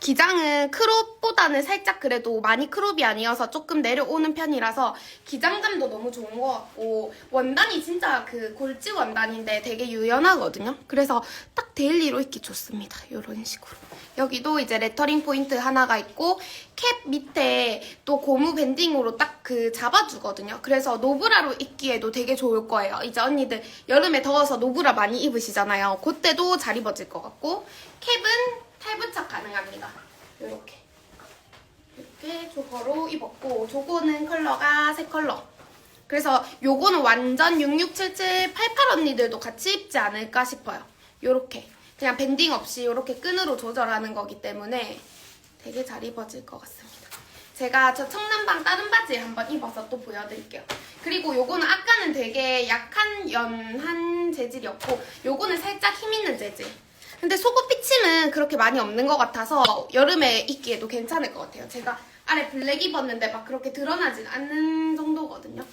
기장은 크롭보다는 살짝 그래도 많이 크롭이 아니어서 조금 내려오는 편이라서 기장감도 너무 좋은 것 같고 원단이 진짜 그 골지 원단인데 되게 유연하거든요. 그래서 딱 데일리로 입기 좋습니다. 이런 식으로. 여기도 이제 레터링 포인트 하나가 있고 캡 밑에 또 고무 밴딩으로 딱 그 잡아주거든요. 그래서 노브라로 입기에도 되게 좋을 거예요. 이제 언니들 여름에 더워서 노브라 많이 입으시잖아요. 그때도 잘 입어질 것 같고 캡은 탈부착 가능합니다. 이렇게 이렇게 저거로 입었고 저거는 컬러가 세 컬러. 그래서 요거는 완전 6677, 88 언니들도 같이 입지 않을까 싶어요. 요렇게 그냥 밴딩 없이 요렇게 끈으로 조절하는 거기 때문에 되게 잘 입어질 것 같습니다. 제가 저 청남방 다른 바지 한번 입어서 또 보여드릴게요. 그리고 요거는 아까는 되게 약한 연한 재질이었고 요거는 살짝 힘 있는 재질. 근데 속옷 피침은 그렇게 많이 없는 것 같아서 여름에 입기에도 괜찮을 것 같아요. 제가 아래 블랙 입었는데 막 그렇게 드러나진 않는 정도거든요.